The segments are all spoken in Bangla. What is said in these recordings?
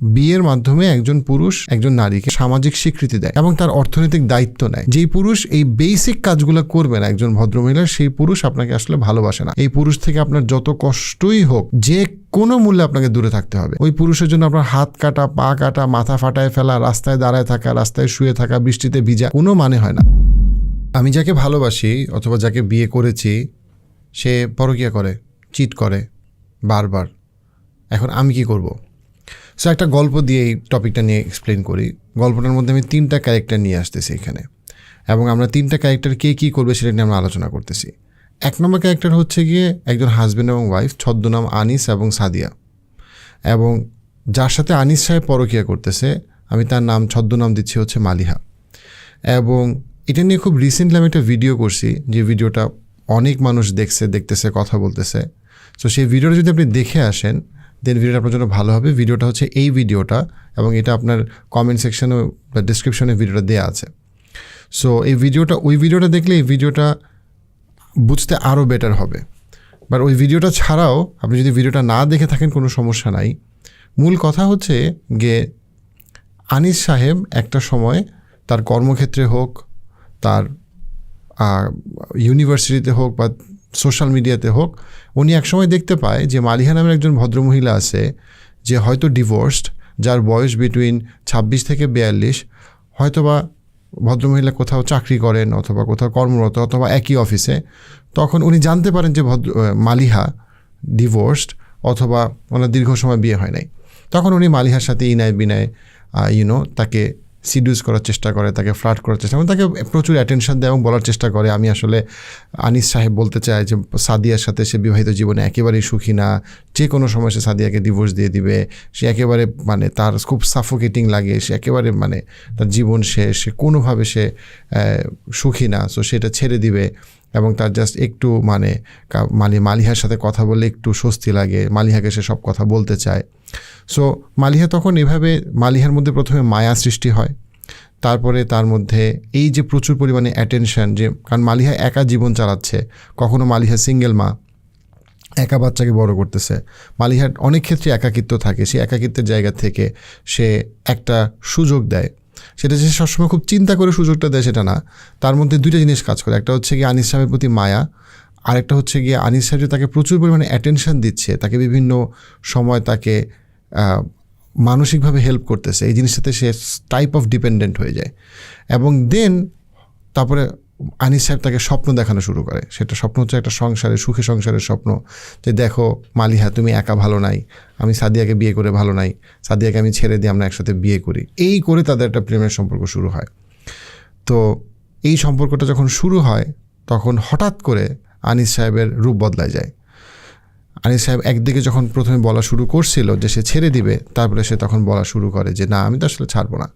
বিয়ের মাধ্যমে একজন পুরুষ একজন নারীকে সামাজিক স্বীকৃতি দেয় এবং তার অর্থনৈতিক দায়িত্ব নেয়। যেই পুরুষ এই বেসিক কাজগুলো করবে না একজন ভদ্রমহিলা, সেই পুরুষ আপনাকে আসলে ভালোবাসে না। এই পুরুষ থেকে আপনার যত কষ্টই হোক, যে কোনো মূল্যে আপনাকে দূরে থাকতে হবে। ওই পুরুষের জন্য আপনার হাত কাটা, পা কাটা, মাথা ফাটায় ফেলা, রাস্তায় দাঁড়ায় থাকা, রাস্তায় শুয়ে থাকা, বৃষ্টিতে ভিজা, কোনো মানে হয় না। আমি যাকে ভালোবাসি অথবা যাকে বিয়ে করেছি, সে পরকিয়া করে, চিট করে, বারবার। এখন আমি কি করব? সো একটা গল্প দিয়ে এই টপিকটা নিয়ে এক্সপ্লেন করি। গল্পটার মধ্যে আমি তিনটা ক্যারেক্টার নিয়ে আসতেছি এখানে। এবং আমরা তিনটা ক্যারেক্টার কে কী করবে সেটা নিয়ে আমরা আলোচনা করতেছি। এক নম্বর ক্যারেক্টার হচ্ছে গিয়ে একজন হাজব্যান্ড এবং ওয়াইফ ছদ্মনাম আনিস এবং সাদিয়া। এবং যার সাথে আনিস সাহেব পরকিয়া করতেছে, আমি তার নাম, ছদ্মনাম দিচ্ছি হচ্ছে মালিহা। এবং এটা নিয়ে খুব রিসেন্টলি আমি একটা ভিডিও করছি, যে ভিডিওটা অনেক মানুষ দেখছে, দেখতেছে, কথা বলতেছে। সো সেই ভিডিওটা যদি আপনি দেখে আসেন দেন ভিডিওটা আপনার জন্য ভালো হবে। ভিডিওটা হচ্ছে এই ভিডিওটা এবং এটা আপনার কমেন্ট সেকশনে বা ডিসক্রিপশনে ভিডিওটা দেওয়া আছে। সো এই ভিডিওটা, ওই ভিডিওটা দেখলে এই ভিডিওটা বুঝতে আরও বেটার হবে। বাট ওই ভিডিওটা ছাড়াও আপনি যদি ভিডিওটা না দেখে থাকেন, কোনো সমস্যা নাই। মূল কথা হচ্ছে গিয়ে আনিস সাহেব একটা সময় তার কর্মক্ষেত্রে হোক, তার ইউনিভার্সিটিতে হোক বা সোশ্যাল মিডিয়াতে হোক, উনি একসময় দেখতে পায় যে মালিহা নামের একজন ভদ্রমহিলা আছে যে হয়তো ডিভোর্সড, যার বয়স বিটুইন ছাব্বিশ থেকে বিয়াল্লিশ, হয়তোবা ভদ্রমহিলা কোথাও চাকরি করেন অথবা কোথাও কর্মরত অথবা একই অফিসে। তখন উনি জানতে পারেন যে ভদ্র মালিহা ডিভোর্সড অথবা ওনার দীর্ঘ সময় বিয়ে হয় নাই। তখন উনি মালিহার সাথে ইনায় বিনায় ইউনো তাকে সিডিউস করার চেষ্টা করে, তাকে ফ্লাট করার চেষ্টা করে তাকে প্রচুর অ্যাটেনশন দেয় এবং বলার চেষ্টা করে। আমি আসলে আনিস সাহেব বলতে চাই যে, সাদিয়ার সাথে সে বিবাহিত জীবনে একেবারেই সুখী না। যে কোনো সময় সে সাদিয়াকে ডিভোর্স দিয়ে দিবে। সে একেবারে মানে তার খুব সাফোকেটিং লাগে। সে একেবারে মানে তার জীবন শেষ। সে কোনোভাবে সে সুখী না। সো সেটা ছেড়ে দিবে। এবং তার জাস্ট একটু মানে মালি মালিহার সাথে কথা বললে একটু স্বস্তি লাগে, মালিহাকে সে সব কথা বলতে চায়। সো মালিহা তখন এভাবে, মালিহার মধ্যে প্রথমে মায়া সৃষ্টি হয়, তারপরে তার মধ্যে এই যে প্রচুর পরিমাণে অ্যাটেনশন যে, কারণ মালিহা একা জীবন চালাচ্ছে, কখনো মালিহা সিঙ্গেল মা, একা বাচ্চাকে বড় করতেছে। মালিহার অনেক ক্ষেত্রে একাকিত্ব থাকে সেই একাকিত্বের জায়গা থেকে সে একটা সুযোগ দেয়। সেটা যে সবসময় খুব চিন্তা করে সুযোগটা দেয় সেটা না। তার মধ্যে দুইটা জিনিস কাজ করে। একটা হচ্ছে গিয়ে আনিস সাহেবের প্রতি মায়া, আরেকটা হচ্ছে গিয়ে আনিস সাহেব যে তাকে প্রচুর পরিমাণে অ্যাটেনশান দিচ্ছে, তাকে বিভিন্ন সময় তাকে মানসিকভাবে হেল্প করতেছে। এই জিনিসটাতে সে টাইপ অফ ডিপেন্ডেন্ট হয়ে যায়। এবং দেন তারপরে আনিস সাহেব তাকে স্বপ্ন দেখানো শুরু করে। সেটা স্বপ্ন হচ্ছে একটা সংসারের সুখী সংসারের স্বপ্ন যে দেখো, মালিহা, তুমি একা ভালো নাই, আমি সাদিয়াকে বিয়ে করে ভালো নাই, সাদিয়াকে আমি ছেড়ে দিয়ে আমরা একসাথে বিয়ে করি। এই করে তাদের একটা প্রেমের সম্পর্ক শুরু হয়। তো এই সম্পর্কটা যখন শুরু হয়, তখন হঠাৎ করে আনিস সাহেবের রূপ বদলায় যায়। আনিস সাহেব একদিকে যখন প্রথমে বলা শুরু করছিল যে সে ছেড়ে দিবে, তারপরে সে তখন বলা শুরু করে যে, না, আমি তো আসলে ছাড়বো না।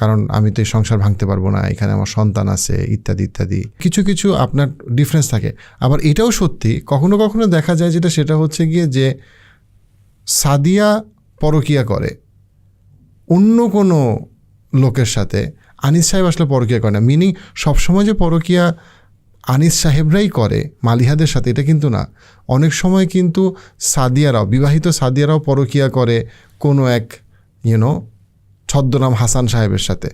কারণ আমি তো এই সংসার ভাঙতে পারব না, এখানে আমার সন্তান আছে, ইত্যাদি ইত্যাদি। কিছু কিছু আপনার ডিফারেন্স থাকে। আবার এটাও সত্যি, কখনো কখনো দেখা যায় যেটা, সেটা হচ্ছে গিয়ে যে সাদিয়া পরকিয়া করে, অন্য কোনো লোকের সাথে আনিস সাহেব আসলে পরকিয়া করে না। মিনিং সবসময় যে পরকিয়া আনিস সাহেবরাই করে, মালিহাদের সাথে, এটা কিন্তু না। অনেক সময় কিন্তু সাদিয়ারাও, বিবাহিত সাদিয়ারাও পরকিয়া করে কোনো এক ইউনো ছদ্মনাম হাসান সাহেবের সাথে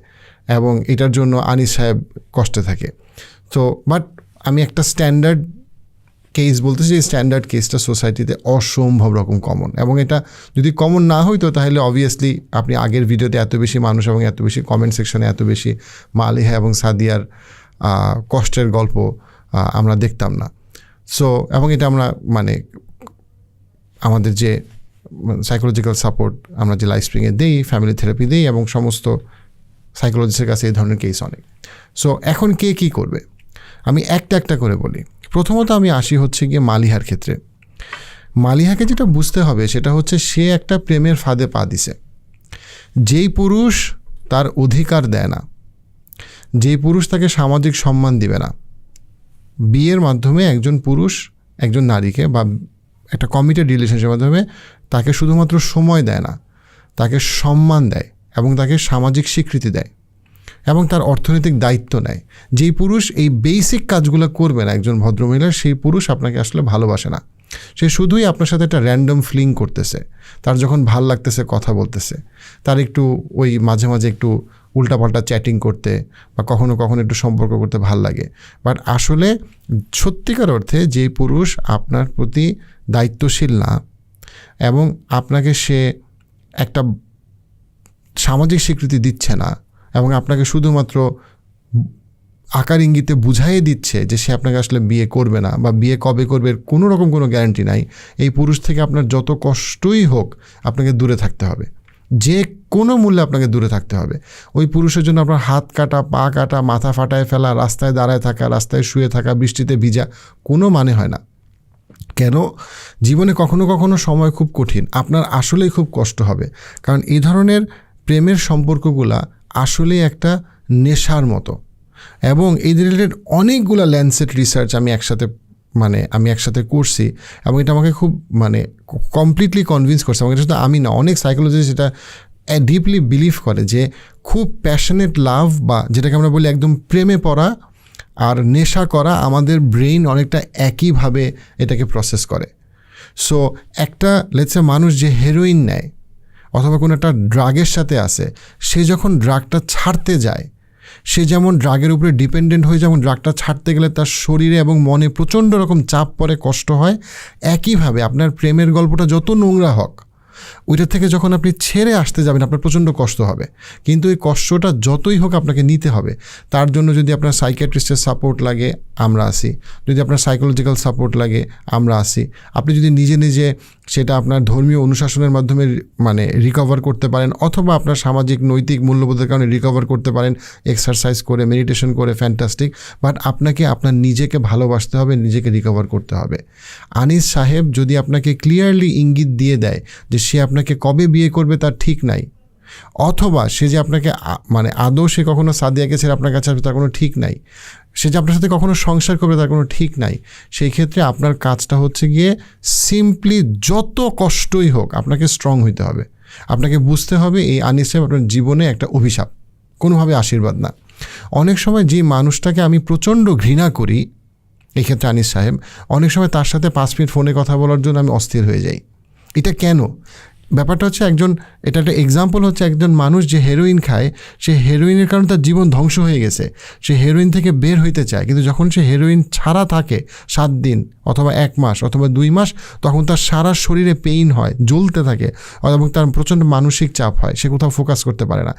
এবং এটার জন্য আনিস সাহেব কষ্টে থাকে। তো বাট আমি একটা স্ট্যান্ডার্ড কেস বলতেছি যে স্ট্যান্ডার্ড কেসটা সোসাইটিতে অসম্ভব রকম কমন এবং এটা যদি কমন না হইতো, তাহলে অবভিয়াসলি আপনি আগের ভিডিওতে এত বেশি মানুষ এবং এত বেশি কমেন্ট সেকশনে এত বেশি মালিহা এবং সাদিয়ার কষ্টের গল্প আমরা দেখতাম না। সো এবং এটা আমরা মানে আমাদের যে সাইকোলজিক্যাল সাপোর্ট আমরা যে লাইফ স্প্রিংয়ে দিই ফ্যামিলি থেরাপি দিই এবং সমস্ত সাইকোলজিস্টের কাছে এই ধরনের কেস অনেক। সো এখন কে কী করবে? আমি একটা একটা করে বলি। প্রথমত আমি আসি হচ্ছে গিয়ে মালিহার ক্ষেত্রে। মালিহাকে যেটা বুঝতে হবে সেটা হচ্ছে সে একটা প্রেমের ফাঁদে পা দিছে। যেই পুরুষ তার অধিকার দেয় না, যেই পুরুষ তাকে সামাজিক সম্মান দিবে না, বিয়ের মাধ্যমে একজন পুরুষ একজন নারীকে বা একটা কমিটেড রিলেশনশিপের মাধ্যমে তাকে শুধুমাত্র সময় দেয় না, তাকে সম্মান দেয় এবং তাকে সামাজিক স্বীকৃতি দেয় এবং তার অর্থনৈতিক দায়িত্ব নেয়। যেই পুরুষ এই বেসিক কাজগুলো করবে না, একজন ভদ্রমহিলার সেই পুরুষ আপনাকে আসলে ভালোবাসে না। সে শুধুই আপনার সাথে একটা র্যান্ডম ফ্লিং করতেছে, তার যখন ভালো লাগতেছে কথা বলতেছে, তার একটু ওই মাঝে মাঝে একটু উল্টাপাল্টা চ্যাটিং করতে বা কখনো কখনো একটু সম্পর্ক করতে ভালো লাগে। বাট আসলে সত্যিকার অর্থে যে পুরুষ আপনার প্রতি দায়িত্বশীল না এবং আপনাকে সে একটা সামাজিক স্বীকৃতি দিচ্ছে না এবং আপনাকে শুধুমাত্র আকার ইঙ্গিতে বুঝাইয়ে দিচ্ছে যে সে আপনাকে আসলে বিয়ে করবে না বা বিয়ে কবে করবে কোনো রকম কোনো গ্যারান্টি নাই। এই পুরুষ থেকে আপনার যত কষ্টই হোক আপনাকে দূরে থাকতে হবে। যে কোনো মূল্যে আপনাকে দূরে থাকতে হবে। ওই পুরুষের জন্য আপনার হাত কাটা, পা কাটা, মাথা ফাটায় ফেলা, রাস্তায় দাঁড়ায় থাকা, রাস্তায় শুয়ে থাকা, বৃষ্টিতে ভিজা কোনো মানে হয় না। কেন? জীবনে কখনো কখনো সময় খুব কঠিন। আপনার আসলেই খুব কষ্ট হবে। কারণ এই ধরনের প্রেমের সম্পর্কগুলা আসলেই একটা নেশার মতো। এবং এই রিলেটেড অনেকগুলো ল্যান্ডসেট রিসার্চ আমি একসাথে মানে আমি একসাথে করছি এবং এটা আমাকে খুব মানে কমপ্লিটলি কনভিন্স করছে। আমাকে শুধু আমি না, অনেক সাইকোলজিস্ট এটা ডিপলি বিলিভ করে যে খুব প্যাশনেট লাভ বা যেটাকে আমরা বলি একদম প্রেমে পড়া আর নেশা করা আমাদের ব্রেইন অনেকটা একইভাবে এটাকে প্রসেস করে। সো একটা লেটসে মানুষ যে হেরোইন নেয় অথবা কোনো একটা ড্রাগের সাথে আসে, সে যখন ড্রাগটা ছাড়তে যায়, সে যেমন ড্রাগের উপরে ডিপেন্ডেন্ট হয়ে যেমন ড্রাগটা ছাড়তে গেলে তার শরীরে এবং মনে প্রচণ্ড রকম চাপ পড়ে, কষ্ট হয়, একইভাবে আপনার প্রেমের গল্পটা যত নোংরা হোক ওইটা থেকে যখন আপনি ছেড়ে আসতে যাবেন, আপনার প্রচণ্ড কষ্ট হবে। কিন্তু এই কষ্টটা যতই হোক আপনাকে নিতে হবে। তার জন্য যদি আপনার সাইকিয়াট্রিস্টের সাপোর্ট লাগে, আমরা আসি যদি আপনার সাইকোলজিক্যাল সাপোর্ট লাগে, আমরা আসি আপনি যদি নিজে নিজে সেটা আপনার ধর্মীয় অনুশাসনের মাধ্যমে মানে রিকভার করতে পারেন, অথবা আপনার সামাজিক, নৈতিক মূল্যবোধের কারণে রিকভার করতে পারেন এক্সারসাইজ করে মেডিটেশন করে ফ্যান্টাস্টিক বাট আপনাকে, আপনার নিজেকে ভালোবাসতে হবে, নিজেকে রিকভার করতে হবে। আনিস সাহেব যদি আপনাকে ক্লিয়ারলি ইঙ্গিত দিয়ে দেয় যে সে আপনাকে কবে বিয়ে করবে তার ঠিক নাই অথবা সে যে আপনাকে মানে আদৌ সে কখনো সাদিয়াকে ছেড়ে আপনার কাছে আসবে, তার কোনো ঠিক নাই। সে যে আপনার সাথে কখনো সংসার করবে, তার কোনো ঠিক নাই। সেই ক্ষেত্রে আপনার কাজটা হচ্ছে গিয়ে সিম্পলি যত কষ্টই হোক আপনাকে স্ট্রং হইতে হবে। আপনাকে বুঝতে হবে এই আনিস সাহেব আপনার জীবনে একটা অভিশাপ। কোনোভাবে আশীর্বাদ না। অনেক সময় যে মানুষটাকে আমি প্রচণ্ড ঘৃণা করি, এই ক্ষেত্রে আনিস সাহেব, অনেক সময় তার সাথে পাঁচ মিনিট ফোনে কথা বলার জন্য আমি অস্থির হয়ে যাই। এটা কেন? ব্যাপারটা হচ্ছে একজন, এটা একটা এক্সাম্পল হচ্ছে একজন মানুষ যে হেরোইন খায়, সে হেরোইনের কারণে তার জীবন ধ্বংস হয়ে গেছে। সে হেরোইন থেকে বের হইতে চায়, কিন্তু যখন সে হেরোইন ছাড়া থাকে সাত দিন অথবা এক মাস অথবা দুই মাস, তখন তার সারা শরীরে পেইন হয়, জ্বলতে থাকে এবং তার প্রচণ্ড মানসিক চাপ হয়, সে কোথাও ফোকাস করতে পারে না।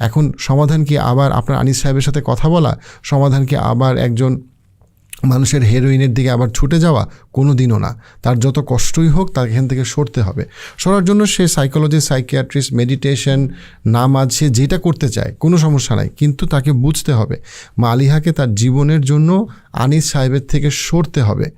এখন সমাধান কি আবার আপনার আনিস সাহেবের সাথে কথা বলা? সমাধান কি আবার একজন মানুষের হেরোইনের দিকে আবার ছুটে যাওয়া কোনো দিনও না। তার যত কষ্টই হোক, তার এখান থেকে সরতে হবে। সরার জন্য সে সাইকোলজি সাইকিয়াট্রিস্ট মেডিটেশন নামাজ, সে যেটা করতে চায়, কোনো সমস্যা নাই। কিন্তু তাকে বুঝতে হবে মালিহাকে তার জীবনের জন্য আনিস সাহেবের থেকে সরতে হবে।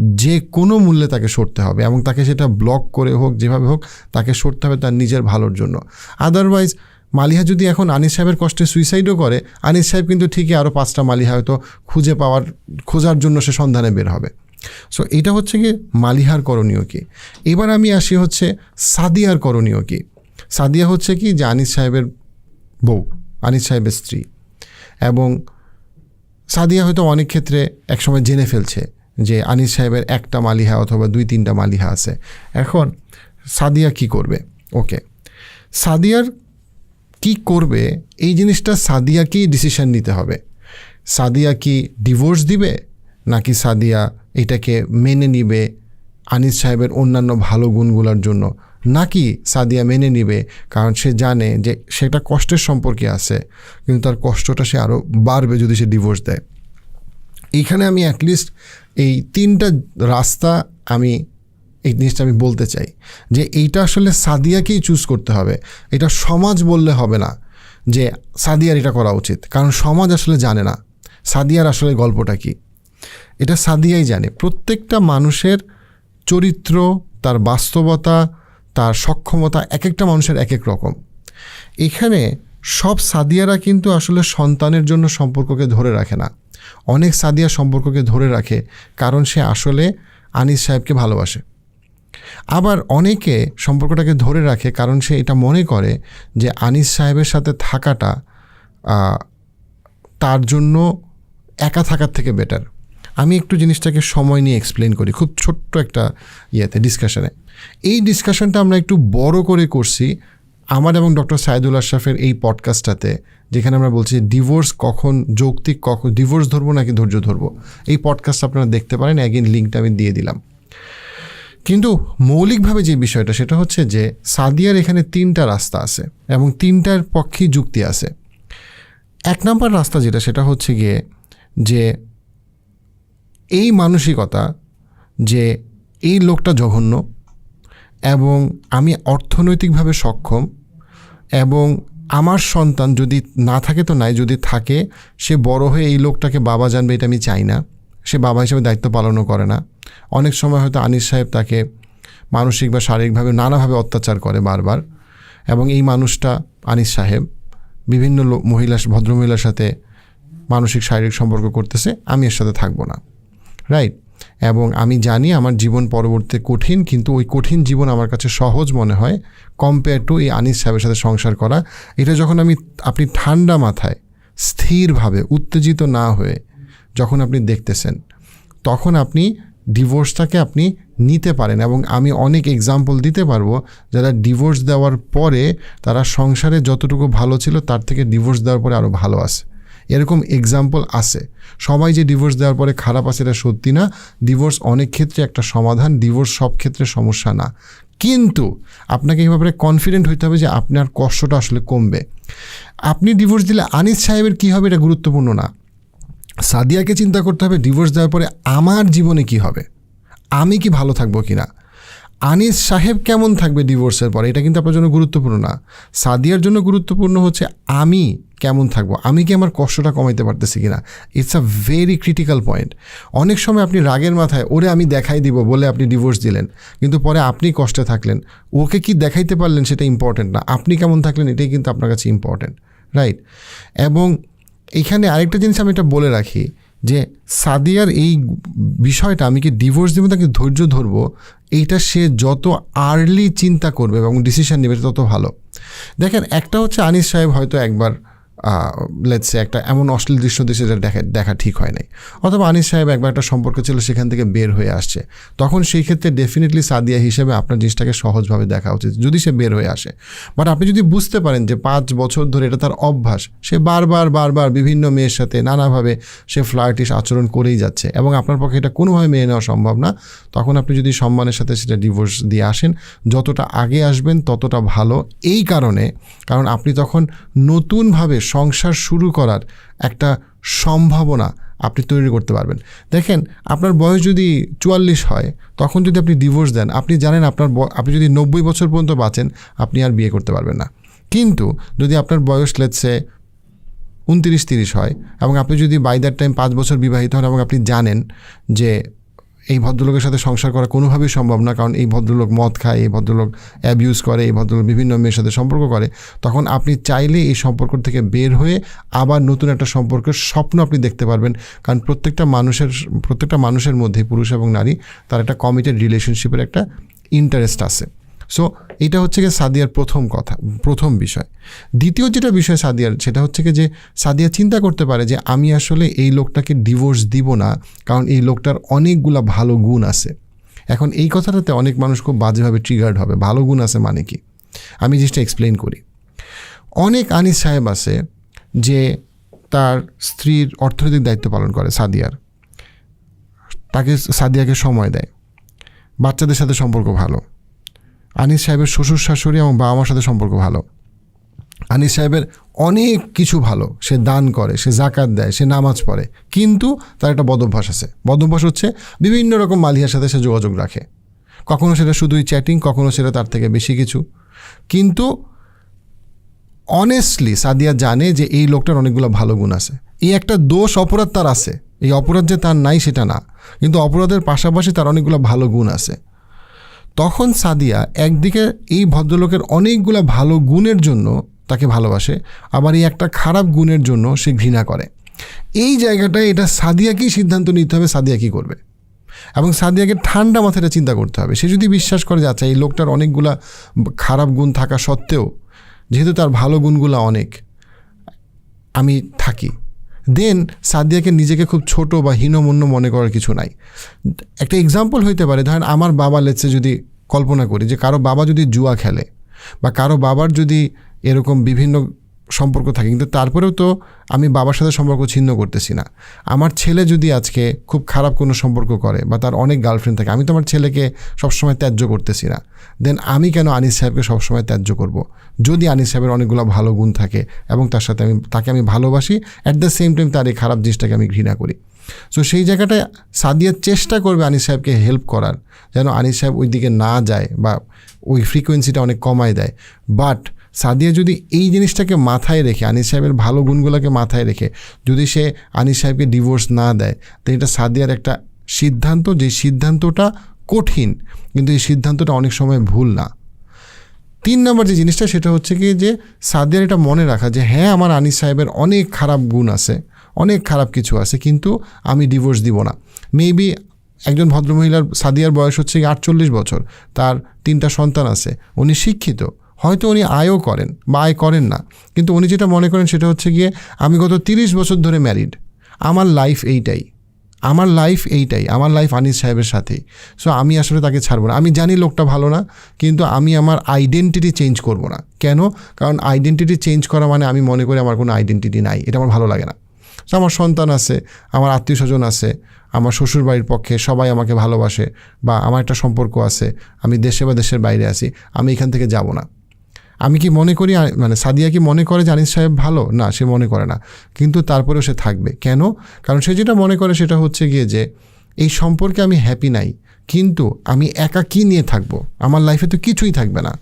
যে কোনো মূল্যে তাকে সরতে হবে এবং তাকে সেটা ব্লক করে হোক, যেভাবে হোক, তাকে সরতে হবে তার নিজের ভালোর জন্য। আদারওয়াইজ মালিহা যদি এখন আনিস সাহেবের কষ্টে সুইসাইডও করে, আনিস সাহেব কিন্তু ঠিকই আরও পাঁচটা মালিহা হয়তো খুঁজে পাওয়ার, খোঁজার জন্য সে সন্ধানে বের হবে। সো এটা হচ্ছে কি মালিহার করণীয় কি? এবার আমি আসি হচ্ছে সাদিয়ার করণীয় কি? সাদিয়া হচ্ছে কি যে আনিস সাহেবের বউ, আনিস সাহেবের স্ত্রী। এবং সাদিয়া হয়তো অনেক ক্ষেত্রে একসময় জেনে ফেলছে যে আনিস সাহেবের একটা মালিহা অথবা দুই তিনটা মালিহা আছে। এখন সাদিয়া কি করবে? ওকে সাদিয়ার কি করবে? এই জিনিসটা সাদিয়াকেই ডিসিশন নিতে হবে। সাদিয়া কি ডিভোর্স দিবে? নাকি সাদিয়া এটাকে মেনে নিবে আনিস সাহেবের অন্যান্য ভালো গুণগুলোর জন্য? নাকি সাদিয়া মেনে নিবে? কারণ সে জানে যে সেটা কষ্টের সম্পর্কে আছে, কিন্তু তার কষ্টটা সে আরও বাড়বে যদি সে ডিভোর্স দেয়। এইখানে আমি অ্যাটলিস্ট এই তিনটা রাস্তা আমি এই জিনিসটা আমি বলতে চাই যে এইটা আসলে সাদিয়াকেই চুজ করতে হবে। এটা সমাজ বললে হবে না যে সাদিয়ার এটা করা উচিত, কারণ সমাজ আসলে জানে না সাদিয়ার আসলে গল্পটা কি। এটা সাদিয়াই জানে। প্রত্যেকটা মানুষের চরিত্র, তার বাস্তবতা, তার সক্ষমতা এক একটা মানুষের এক এক রকম। এখানে সব সাদিয়ারা কিন্তু আসলে সন্তানের জন্য সম্পর্ককে ধরে রাখে না। অনেক সাদিয়া সম্পর্ককে ধরে রাখে কারণ সে আসলে আনিস সাহেবকে ভালোবাসে। আবার অনেকে সম্পর্কটাকে ধরে রাখে কারণ সে এটা মনে করে যে আনিস সাহেবের সাথে থাকাটা তার জন্য একা থাকার থেকে বেটার আমি একটু জিনিসটাকে সময় নিয়ে এক্সপ্লেন করি, খুব ছোট্ট একটা ইয়েতে ডিসকাশনে এই ডিসকাশনটা আমরা একটু বড় করে করছি আমার এবং ডক্টর সাইদুল আশরাফের এই পডকাস্টটাতে যেখানে আমরা বলছি ডিভোর্স কখন যৌক্তিক, কখন ডিভোর্স ধরবো নাকি ধৈর্য ধরবো? এই পডকাস্ট আপনারা দেখতে পারেন অ্যাগেন লিঙ্কটা আমি দিয়ে দিলাম। কিন্তু মৌলিকভাবে যে বিষয়টা, সেটা হচ্ছে যে সাদিয়ার এখানে তিনটা রাস্তা আছে এবং তিনটার পক্ষেই যুক্তি আছে। এক নম্বর রাস্তা যেটা, সেটা হচ্ছে গিয়ে যে এই মানসিকতা যে এই লোকটা জঘন্য এবং আমি অর্থনৈতিকভাবে সক্ষম এবং আমার সন্তান যদি না থাকে তো নাই, যদি থাকে সে বড় হয়ে এই লোকটাকে বাবা জানবে, এটা আমি চাই না। সে বাবা হিসেবে দায়িত্ব পালনও করে না। অনেক সময় হয়তো আনিস সাহেব তাকে মানসিক বা শারীরিকভাবে নানাভাবে অত্যাচার করে বারবার, এবং এই মানুষটা আনিস সাহেব বিভিন্ন মহিলা, ভদ্রমহিলার সাথে মানসিক, শারীরিক সম্পর্ক করতেছে, আমি এর সাথে থাকব না। রাইট এবং আমি জানি আমার জীবন পরবর্তীতে কঠিন, কিন্তু ওই কঠিন জীবন আমার কাছে সহজ মনে হয় কম্পেয়ার টু এই আনিস সাহেবের সাথে সংসার করা। এটা যখন আমি, আপনি ঠান্ডা মাথায়, স্থিরভাবে, উত্তেজিত না হয়ে যখন আপনি দেখতেছেন, তখন আপনি ডিভোর্সটাকে আপনি নিতে পারেন এবং আমি অনেক এক্সাম্পল দিতে পারব, যারা ডিভোর্স দেওয়ার পরে তারা সংসারে যতটুকু ভালো ছিল তার থেকে ডিভোর্স দেওয়ার পরে আরও ভালো আছে। এরকম এক্সাম্পল আছে। সবাই যে ডিভোর্স দেওয়ার পরে খারাপ আছে এটা সত্যি না। ডিভোর্স অনেক ক্ষেত্রে একটা সমাধান ডিভোর্স সব ক্ষেত্রে সমস্যা না। কিন্তু আপনাকে এই ব্যাপারে কনফিডেন্ট হইতে হবে যে আপনার কষ্টটা আসলে কমবে। আপনি ডিভোর্স দিলে আনিস সাহেবের কী হবে এটা গুরুত্বপূর্ণ না। সাদিয়াকে চিন্তা করতে হবে ডিভোর্স দেওয়ার পরে আমার জীবনে কি হবে? আমি কি ভালো থাকব কি না আনিস সাহেব কেমন থাকবে ডিভোর্সের পরে? এটা কিন্তু আপনার জন্য গুরুত্বপূর্ণ না। সাদিয়ার জন্য গুরুত্বপূর্ণ হচ্ছে আমি কেমন থাকব? আমি কি আমার কষ্টটা কমাইতে পারতেছি কিনা? It's a very critical point অনেক সময় আপনি রাগের মাথায়, ওরে আমি দেখাই দিব বলে আপনি ডিভোর্স দিলেন। কিন্তু পরে আপনি কষ্টে থাকলেন। ওকে কি দেখাইতে পারলেন সেটা ইম্পর্টেন্ট না। আপনি কেমন থাকলেন এটাই কিন্তু আপনার কাছে ইম্পর্টেন্ট রাইট এবং এখানে আরেকটা জিনিস আমি এটা বলে রাখি, যে সাদিয়ার এই বিষয়টা, আমি কি ডিভোর্স দেবো তাকে ধৈর্য ধরবো, এইটা সে যত আর্লি চিন্তা করবে এবং ডিসিশান নেবে, তত ভালো। দেখেন, একটা হচ্ছে আনিস সাহেব হয়তো একবার লেটসে একটা এমন অশ্লীল দৃশ্য দেশে যেটা দেখা দেখা ঠিক হয় নাই। অথবা আনিস সাহেব একবার একটা সম্পর্ক ছিল, সেখান থেকে বের হয়ে আসছে। তখন সেই ক্ষেত্রে ডেফিনেটলি সাদিয়া হিসেবে আপনার জিনিসটাকে সহজভাবে দেখা উচিত, যদি সে বের হয়ে আসে। বাট আপনি যদি বুঝতে পারেন যে পাঁচ বছর ধরে এটা তার অভ্যাস, সে বারবার বারবার বিভিন্ন মেয়ের সাথে নানাভাবে সে ফ্লার্টিস আচরণ করেই যাচ্ছে এবং আপনার পক্ষে এটা কোনোভাবে মেনে নেওয়া সম্ভব না, তখন আপনি যদি সম্মানের সাথে সেটা ডিভোর্স দিয়ে আসেন, যতটা আগে আসবেন ততটা ভালো। এই কারণে, কারণ আপনি তখন নতুনভাবে সংসার শুরু করার একটা সম্ভাবনা আপনি তৈরি করতে পারবেন। দেখেন, আপনার বয়স যদি চুয়াল্লিশ হয়, তখন যদি আপনি ডিভোর্স দেন, আপনি জানেন আপনার আপনি যদি নব্বই বছর পর্যন্ত বাঁচেন, আপনি আর বিয়ে করতে পারবেন না। কিন্তু যদি আপনার বয়স লেটসে উনতিরিশ, তিরিশ হয় এবং আপনি যদি বাই দ্যাট টাইম পাঁচ বছর বিবাহিত হন এবং আপনি জানেন যে এই ভদ্রলোকের সাথে সংসার করা কোনোভাবেই সম্ভব না, কারণ এই ভদ্রলোক মদ খায়, এই ভদ্রলোক অ্যাবিউজ করে, এই ভদ্রলোক বিভিন্ন মেয়ের সাথে সম্পর্ক করে। তখন আপনি চাইলে এই সম্পর্ক থেকে বের হয়ে আবার নতুন একটা সম্পর্কের স্বপ্ন আপনি দেখতে পারবেন। কারণ প্রত্যেকটা মানুষের প্রত্যেকটা মানুষের মধ্যে, পুরুষ এবং নারী, তার একটা কমিটেড রিলেশনশিপের একটা ইন্টারেস্ট আছে। সো এটা হচ্ছে গিয়ে সাদিয়ার প্রথম কথা, প্রথম বিষয়। দ্বিতীয় যেটা বিষয় সাদিয়ার, সেটা হচ্ছে যে সাদিয়া চিন্তা করতে পারে যে আমি আসলে এই লোকটাকে ডিভোর্স দিব না, কারণ এই লোকটার অনেকগুলা ভালো গুণ আছে। এখন এই কথাটাতে অনেক মানুষ খুব বাজেভাবে ট্রিগার্ড হবে, ভালো গুণ আছে মানে কি? আমি জিনিসটা এক্সপ্লেন করি। অনেক আনিস সাহেব আছে যে তার স্ত্রীর অর্থনৈতিক দায়িত্ব পালন করে সাদিয়ার। তাকে সাদিয়াকে সময় দেয়। বাচ্চাদের সাথে সম্পর্ক ভালো। আনিস সাহেবের শ্বশুর শাশুড়ি এবং বাবা মার সাথে সম্পর্ক ভালো। আনিস সাহেবের অনেক কিছু ভালো। সে দান করে, সে জাকাত দেয়, সে নামাজ পড়ে। কিন্তু তার একটা বদভ্যাস আছে। বদভ্যাস হচ্ছে বিভিন্ন রকম মালিয়ার সাথে সে যোগাযোগ রাখে। কখনো সেটা শুধুই চ্যাটিং কখনো সেটা তার থেকে বেশি কিছু। কিন্তু অনেস্টলি সাদিয়া জানে যে এই লোকটার অনেকগুলো ভালো গুণ আছে। এই একটা দোষ অপরাধ তার আছে। এই অপরাধ যে তার নাই সেটা না। কিন্তু অপরাধের পাশাপাশি তার অনেকগুলো ভালো গুণ আছে। তখন সাদিয়া একদিকে এই ভদ্রলোকের অনেকগুলো ভালো গুণের জন্য তাকে ভালোবাসে, আবার এই একটা খারাপ গুণের জন্য সে ঘৃণা করে। এই জায়গাটায় এটা সাদিয়াকেই সিদ্ধান্ত নিতে হবে, সাদিয়া কী করবে? এবং সাদিয়াকে ঠান্ডা মাথাটা চিন্তা করতে হবে। সে যদি বিশ্বাস করে যে আচ্ছা এই লোকটার অনেকগুলা খারাপ গুণ থাকা সত্ত্বেও, যেহেতু তার ভালো গুণগুলো অনেক, আমি থাকি। দেন সাদিয়াকে নিজেকে খুব ছোট বা হীনমন্য মনে করার কিছু নাই। একটা এক্সাম্পল হইতে পারে, ধরেন আমার বাবা লেটসে যদি কল্পনা করি যে কারও বাবা যদি জুয়া খেলে বা কারও বাবার যদি এরকম বিভিন্ন সম্পর্ক থাকে, কিন্তু তারপরেও তো আমি বাবার সাথে সম্পর্ক ছিন্ন করতেছি না। আমার ছেলে যদি আজকে খুব খারাপ কোনো সম্পর্ক করে বা তার অনেক গার্লফ্রেন্ড থাকে, আমি তো আমার ছেলেকে সবসময় ত্যায্য করতেছি না। দেন আমি কেন আনিস সাহেবকে সবসময় ত্যায্য করব। যদি আনিস সাহেবের অনেকগুলো ভালো গুণ থাকে এবং তার সাথে আমি, তাকে আমি ভালোবাসি অ্যাট দ্য সেম টাইম তার এই খারাপ জিনিসটাকে আমি ঘৃণা করি। সো সেই জায়গাটায় সাদিয়া চেষ্টা করবে আনিস সাহেবকে হেল্প করার, যেন আনিস সাহেব ওই দিকে না যায় বা ওই ফ্রিকোয়েন্সিটা অনেক কমায় দেয়। বাট সাদিয়া যদি এই জিনিসটাকে মাথায় রেখে, আনিস সাহেবের ভালো গুণগুলোকে মাথায় রেখে যদি সে আনিস সাহেবকে ডিভোর্স না দেয়, তো এটা সাদিয়ার একটা সিদ্ধান্ত যে সিদ্ধান্তটা কঠিন, কিন্তু এই সিদ্ধান্তটা অনেক সময় ভুল না। তিন নম্বর যে জিনিসটা, সেটা হচ্ছে কি যে সাদিয়ার এটা মনে রাখা যে হ্যাঁ আমার আনিস সাহেবের অনেক খারাপ গুণ আছে, অনেক খারাপ কিছু আছে, কিন্তু আমি ডিভোর্স দিব না। মেবি একজন ভদ্রমহিলার সাদিয়ার বয়স হচ্ছে আটচল্লিশ বছর, তার তিনটা সন্তান আছে, উনি শিক্ষিত হয়তো উনি আয়ও করেন বা আয় করেন না। কিন্তু উনি যেটা মনে করেন সেটা হচ্ছে গিয়ে, আমি গত তিরিশ বছর ধরে ম্যারিড আমার লাইফ এইটাই। আমার লাইফ এইটাই, আমার লাইফ আনিস সাহেবের সাথেই সো আমি আসলে তাকে ছাড়বো না। আমি জানি লোকটা ভালো না, কিন্তু আমি আমার আইডেন্টিটি চেঞ্জ করব না। কেন? কারণ আইডেন্টিটি চেঞ্জ করা মানে আমি মনে করি আমার কোনো আইডেন্টিটি নাই। এটা আমার ভালো লাগে না। সো আমার সন্তান আছে, আমার আত্মীয় স্বজন আছে, আমার শ্বশুর বাড়ির পক্ষে সবাই আমাকে ভালোবাসে বা আমার একটা সম্পর্ক আছে, আমি দেশে বা দেশের বাইরে আছি, আমি এখান থেকে যাব না। আমি কি মনে করি মানে সাদিয়া কি মনে করে যে আনিস সাহেব ভালো? না, সে মনে করে না। কিন্তু তারপরেও সে থাকবে। কেন? কারণ সে যেটা মনে করে সেটা হচ্ছে গিয়ে যে, এই সম্পর্কে আমি হ্যাপি নাই, কিন্তু আমি একা কী নিয়ে থাকব? আমার লাইফে তো কিছুই থাকবে না।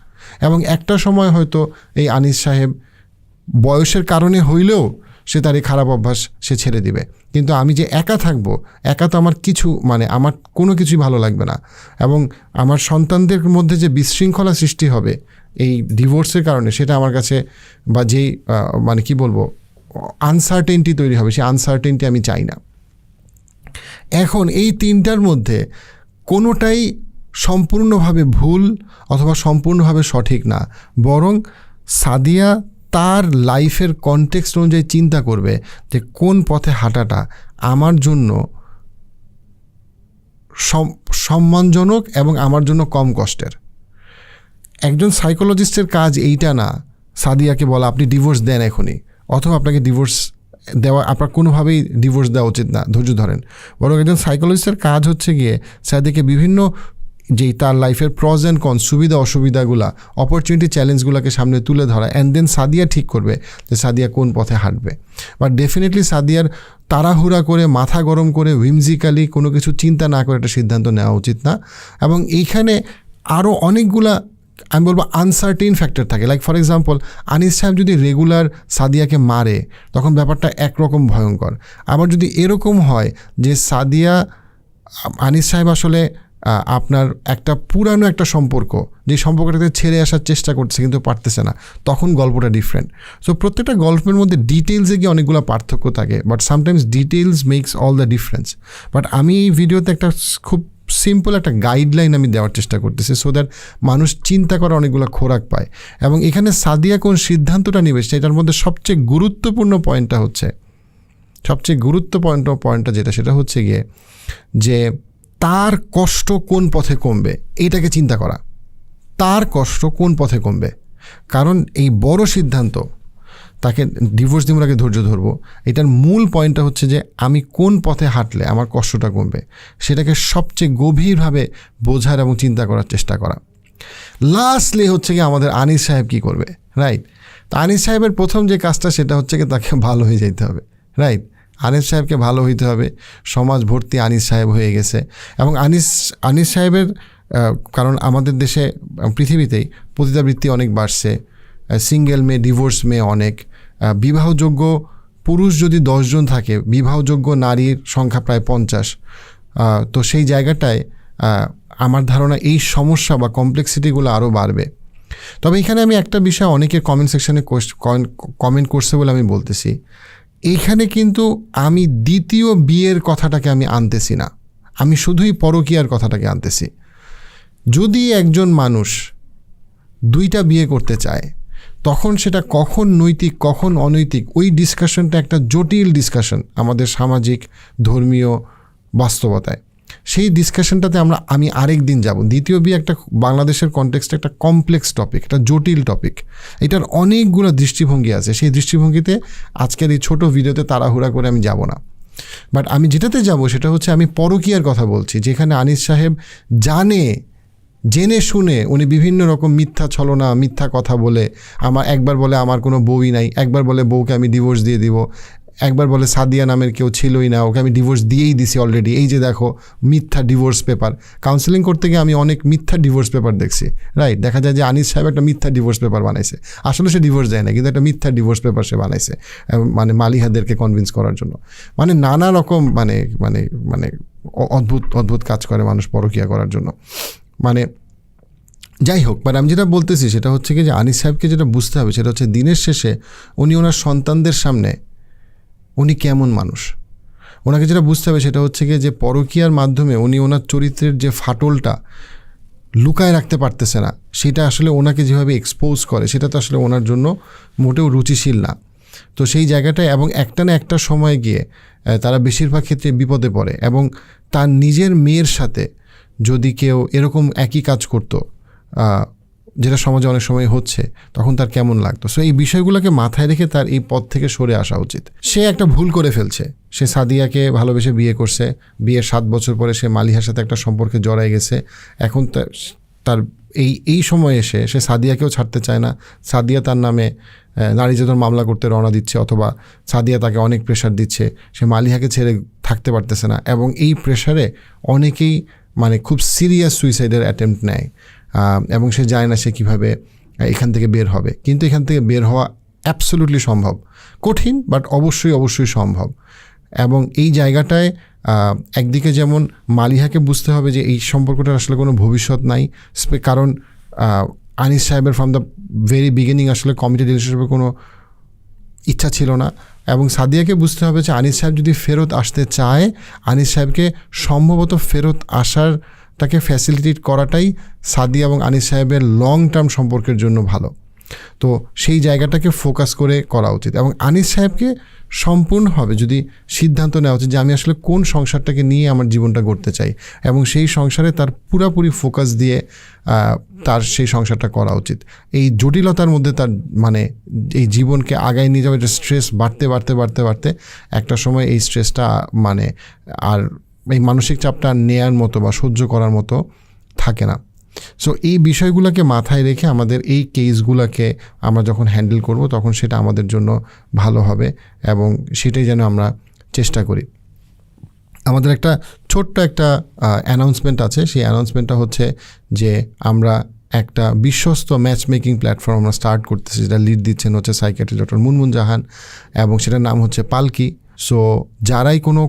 এবং একটা সময় হয়তো এই আনিস সাহেব বয়সের কারণে হইলেও সে তার এই খারাপ অভ্যাস সে ছেড়ে দিবে। কিন্তু আমি যে একা থাকব, একা তো আমার কিছু মানে আমার কোনো কিছুই ভালো লাগবে না। এবং আমার সন্তানদের মধ্যে যে বিশৃঙ্খলা সৃষ্টি হবে এই ডিভোর্সের কারণে, সেটা আমার কাছে বা যেই মানে কি বলব আনসার্টেনটি তৈরি হবে, সেই আনসার্টেনটি আমি চাই না। এখন এই তিনটার মধ্যে কোনোটাই সম্পূর্ণভাবে ভুল অথবা সম্পূর্ণভাবে সঠিক না। বরং সাদিয়া তার লাইফের কনটেক্সট অনুযায়ী চিন্তা করবে যে কোন পথে হাঁটাটা আমার জন্য সম- সম্মানজনক এবং আমার জন্য কম কষ্টের। একজন সাইকোলজিস্টের কাজ এইটা না, সাদিয়াকে বলা, আপনি ডিভোর্স দেন এখনই। অথবা আপনাকে ডিভোর্স দেওয়া, আপনার কোনোভাবেই ডিভোর্স দেওয়া উচিত না, ধৈর্য ধরেন। বরং একজন সাইকোলজিস্টের কাজ হচ্ছে গিয়ে সাদিয়াকে বিভিন্ন যেই তার লাইফের প্রজ অ্যান্ড কন সুবিধা অসুবিধাগুলা অপরচুনিটি চ্যালেঞ্জগুলোকে সামনে তুলে ধরা অ্যান্ড দেন সাদিয়া ঠিক করবে যে সাদিয়া কোন পথে হাঁটবে। বাট ডেফিনেটলি সাদিয়ার তাড়াহুড়া করে, মাথা গরম করে উইমজিক্যালি কোনো কিছু চিন্তা না করে একটা সিদ্ধান্ত নেওয়া উচিত না। এবং এইখানে আরও অনেকগুলা, আমি বলব আনসার্টেন ফ্যাক্টর থাকে। লাইক ফর এক্সাম্পল আনিস সাহেব যদি রেগুলার সাদিয়াকে মারে, তখন ব্যাপারটা একরকম ভয়ঙ্কর। আবার যদি এরকম হয় যে সাদিয়া আনিস সাহেব আসলে আপনার একটা পুরানো একটা সম্পর্ক, যে সম্পর্কটাকে ছেড়ে আসার চেষ্টা করছে কিন্তু পারতেছে না, তখন গল্পটা ডিফারেন্ট সো প্রত্যেকটা গল্পের মধ্যে ডিটেলসে গিয়ে অনেকগুলো পার্থক্য থাকে but sometimes details makes all the difference but আমি এই ভিডিওতে একটা খুব সিম্পল একটা গাইডলাইন আমি দেওয়ার চেষ্টা করতেছি সো দ্যাট মানুষ চিন্তা করার অনেকগুলো খোরাক পায়। এবং এখানে সাদিয়া কোন সিদ্ধান্তটা নেবে, সেটার মধ্যে সবচেয়ে গুরুত্বপূর্ণ পয়েন্টটা হচ্ছে, সবচেয়ে গুরুত্বপূর্ণ পয়েন্টটা যেটা, সেটা হচ্ছে গিয়ে যে তার কষ্ট কোন পথে কমবে? এইটাকে চিন্তা করা। তার কষ্ট কোন পথে কমবে? কারণ এই বড় সিদ্ধান্ত, তাকে ডিভোর্স দিব আগে ধৈর্য ধরবো, এটার মূল পয়েন্টটা হচ্ছে যে আমি কোন পথে হাঁটলে আমার কষ্টটা কমবে? সেটাকে সবচেয়ে গভীরভাবে বোঝার এবং চিন্তা করার চেষ্টা করা। লাস্টলি হচ্ছে কি আমাদের আনিস সাহেব কি করবে? রাইট তো আনিস সাহেবের প্রথম যে কাজটা সেটা হচ্ছে কি তাকে ভালো হয়ে যেতে হবে। রাইট আনিস সাহেবকে ভালো হইতে হবে। সমাজ ভর্তি আনিস সাহেব হয়ে গেছে। এবং আনিস আনিস সাহেবের কারণ আমাদের দেশে পৃথিবীতেই পতিতাবৃত্তি অনেক বাড়ছে। সিঙ্গেল মেয়ে, ডিভোর্স মেয়ে অনেক। বিবাহযোগ্য পুরুষ যদি দশজন থাকে, বিবাহযোগ্য নারীর সংখ্যা প্রায় পঞ্চাশ। তো সেই জায়গাটায় আমার ধারণা এই সমস্যা বা কমপ্লেক্সিটিগুলো আরও বাড়বে। তবে এখানে আমি একটা বিষয় অনেকের কমেন্ট সেকশনে কমেন্ট করছে বলে আমি বলতেছি। এইখানে কিন্তু আমি দ্বিতীয় বিয়ের কথাটাকে আমি আনতেছি না। আমি শুধুই পরকীয়ার কথাটাকে আনতেছি। যদি একজন মানুষ দুইটা বিয়ে করতে চায়, তখন সেটা কখন নৈতিক, কখন অনৈতিক, ওই ডিসকাশনটা একটা জটিল ডিসকাশন আমাদের সামাজিক, ধর্মীয় বাস্তবতায়। সেই ডিসকাশনটাতে আমরা, আমি আরেক দিন যাব। দ্বিতীয় বিয়ে একটা বাংলাদেশের কনটেক্সটে একটা কমপ্লেক্স টপিক একটা জটিল টপিক এটার অনেকগুলো দৃষ্টিভঙ্গি আছে। সেই দৃষ্টিভঙ্গিতে আজকের এই ছোটো ভিডিওতে তাড়াহুড়া করে আমি যাব না। বাট আমি যেটাতে যাব সেটা হচ্ছে, আমি পরকীয়ার কথা বলছি, যেখানে আনিস সাহেব জানে, জেনে শুনে উনি বিভিন্ন রকম মিথ্যা ছলনা, মিথ্যা কথা বলে, আমার একবার বলে আমার কোনো বউই নাই, একবার বলে বউকে আমি ডিভোর্স দিয়ে দিব একবার বলে সাদিয়া নামের কেউ ছিলই না, ওকে আমি ডিভোর্স দিয়েই দিছি অলরেডি এই যে দেখো, মিথ্যা ডিভোর্স পেপার কাউন্সেলিং করতে গিয়ে আমি অনেক মিথ্যা ডিভোর্স পেপার দেখছি রাইট দেখা যায় যে আনিস সাহেব একটা মিথ্যা ডিভোর্স পেপার বানাইছে। আসলে সে ডিভোর্স দেয় না, কিন্তু একটা মিথ্যা ডিভোর্স পেপার সে বানাইছে মানে মালিহাদেরকে কনভিন্স করার জন্য। মানে নানা রকম মানে মানে মানে অদ্ভুত অদ্ভুত কাজ করে মানুষ পরকিয়া করার জন্য। মানে যাই হোক বাট আমি যেটা বলতেছি সেটা হচ্ছে কি যে আনিস সাহেবকে যেটা বুঝতে হবে সেটা হচ্ছে দিনের শেষে উনি ওনার সন্তানদের সামনে উনি কেমন মানুষ? ওনাকে যেটা বুঝতে হবে সেটা হচ্ছে গিয়ে যে পরকীয়ার মাধ্যমে উনি ওনার চরিত্রের যে ফাটলটা লুকায় রাখতে পারতেছে না, সেটা আসলে ওনাকে যেভাবে এক্সপোজ করে, সেটা তো আসলে ওনার জন্য মোটেও রুচিশীল না। তো সেই জায়গাটায় এবং একটা না একটা সময় গিয়ে তারা বেশিরভাগ ক্ষেত্রে বিপদে পড়ে এবং তার নিজের মেয়ের সাথে যদি কেউ এরকম একই কাজ করতো যেটা সমাজে অনেক সময় হচ্ছে, তখন তার কেমন লাগতো? সো এই বিষয়গুলোকে মাথায় রেখে তার এই পথ থেকে সরে আসা উচিত। সে একটা ভুল করে ফেলছে। সে সাদিয়াকে ভালোবেসে বিয়ে করছে। বিয়ের সাত বছর পরে সে মালিহার সাথে একটা সম্পর্কে জড়ায় গেছে। এখন তার এই এই সময় এসে সে সাদিয়াকেও ছাড়তে চায় না। সাদিয়া তার নামে নারী যেতন মামলা করতে রওনা দিচ্ছে অথবা সাদিয়া তাকে অনেক প্রেশার দিচ্ছে। সে মালিহাকে ছেড়ে থাকতে পারতেছে না এবং এই প্রেশারে অনেকেই মানে খুব সিরিয়াস সুইসাইডের অ্যাটেম্প্ট নেয়। এবং সে জানে না সে কীভাবে এখান থেকে বের হবে। কিন্তু এখান থেকে বের হওয়া অ্যাবসলুটলি সম্ভব। কঠিন বাট অবশ্যই অবশ্যই সম্ভব। এবং এই জায়গাটায় একদিকে যেমন মালিহাকে বুঝতে হবে যে এই সম্পর্কটার আসলে কোনো ভবিষ্যৎ নাই কারণ আনিস সাহেবের ফ্রম দ্য ভেরি বিগিনিং আসলে কমিটেড রিলেশনশিপে কোনো ইচ্ছা ছিল না। এবং সাদিয়াকে বুঝতে হবে যে আনিস সাহেব যদি ফেরত আসতে চায়, আনিস সাহেবকে সম্ভবত ফেরত আসার তাকে ফ্যাসিলিটেট করাটাই সাদিয়া এবং আনিস সাহেবের লং টার্ম সম্পর্কের জন্য ভালো। তো সেই জায়গাটাকে ফোকাস করে করা উচিত এবং আনিস সাহেবকে সম্পূর্ণভাবে যদি সিদ্ধান্ত নেওয়া উচিত যে আমি আসলে কোন সংসারটাকে নিয়ে আমার জীবনটা গড়তে চাই এবং সেই সংসারে তার পুরাপুরি ফোকাস দিয়ে তার সেই সংসারটা করা উচিত। এই জটিলতার মধ্যে তার মানে এই জীবনকে আগায় নিয়ে যাওয়া, এটা স্ট্রেস বাড়তে বাড়তে বাড়তে বাড়তে একটা সময় এই স্ট্রেসটা মানে আর এই মানসিক চাপটা নেয়ার মতো বা সহ্য করার মতো থাকে না। সো এই বিষয়গুলোকে মাথায় রেখে আমাদের এই কেসগুলোকে আমরা যখন হ্যান্ডেল করব, তখন সেটা আমাদের জন্য ভালো হবে এবং সেটাই যেন আমরা চেষ্টা করি। আমাদের একটা ছোট্ট একটা অ্যানাউন্সমেন্ট আছে। সেই অ্যানাউন্সমেন্টটা হচ্ছে যে আমরা একটা বিশ্বস্ত ম্যাচ মেকিং প্ল্যাটফর্ম আমরা স্টার্ট করতেছি, যেটা লিড দিচ্ছেন হচ্ছে সাইকেট্রি ডক্টর মুনমুন জাহান এবং সেটার নাম হচ্ছে পালকি। সো যারাই কোনো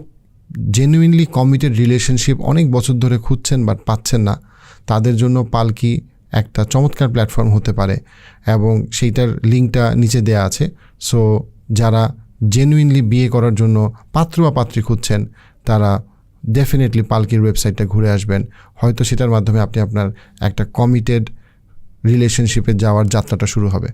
জেনুইনলি কমিটেড রিলেশনশিপ অনেক বছর ধরে খুঁজছেন বাট পাচ্ছেন না। তাদের জন্য পালকি একটা চমৎকার প্ল্যাটফর্ম হতে পারে এবং সেইটার লিঙ্কটা নিচে দেয়া আছে। সো যারা জেনুইনলি বিয়ে করার জন্য পাত্র বা পাত্রী খুঁজছেন, তারা ডেফিনেটলি পালকির ওয়েবসাইটটা ঘুরে আসবেন। হয়তো সেটার মাধ্যমে আপনি আপনার একটা কমিটেড রিলেশনশিপে যাওয়ার যাত্রাটা শুরু হবে।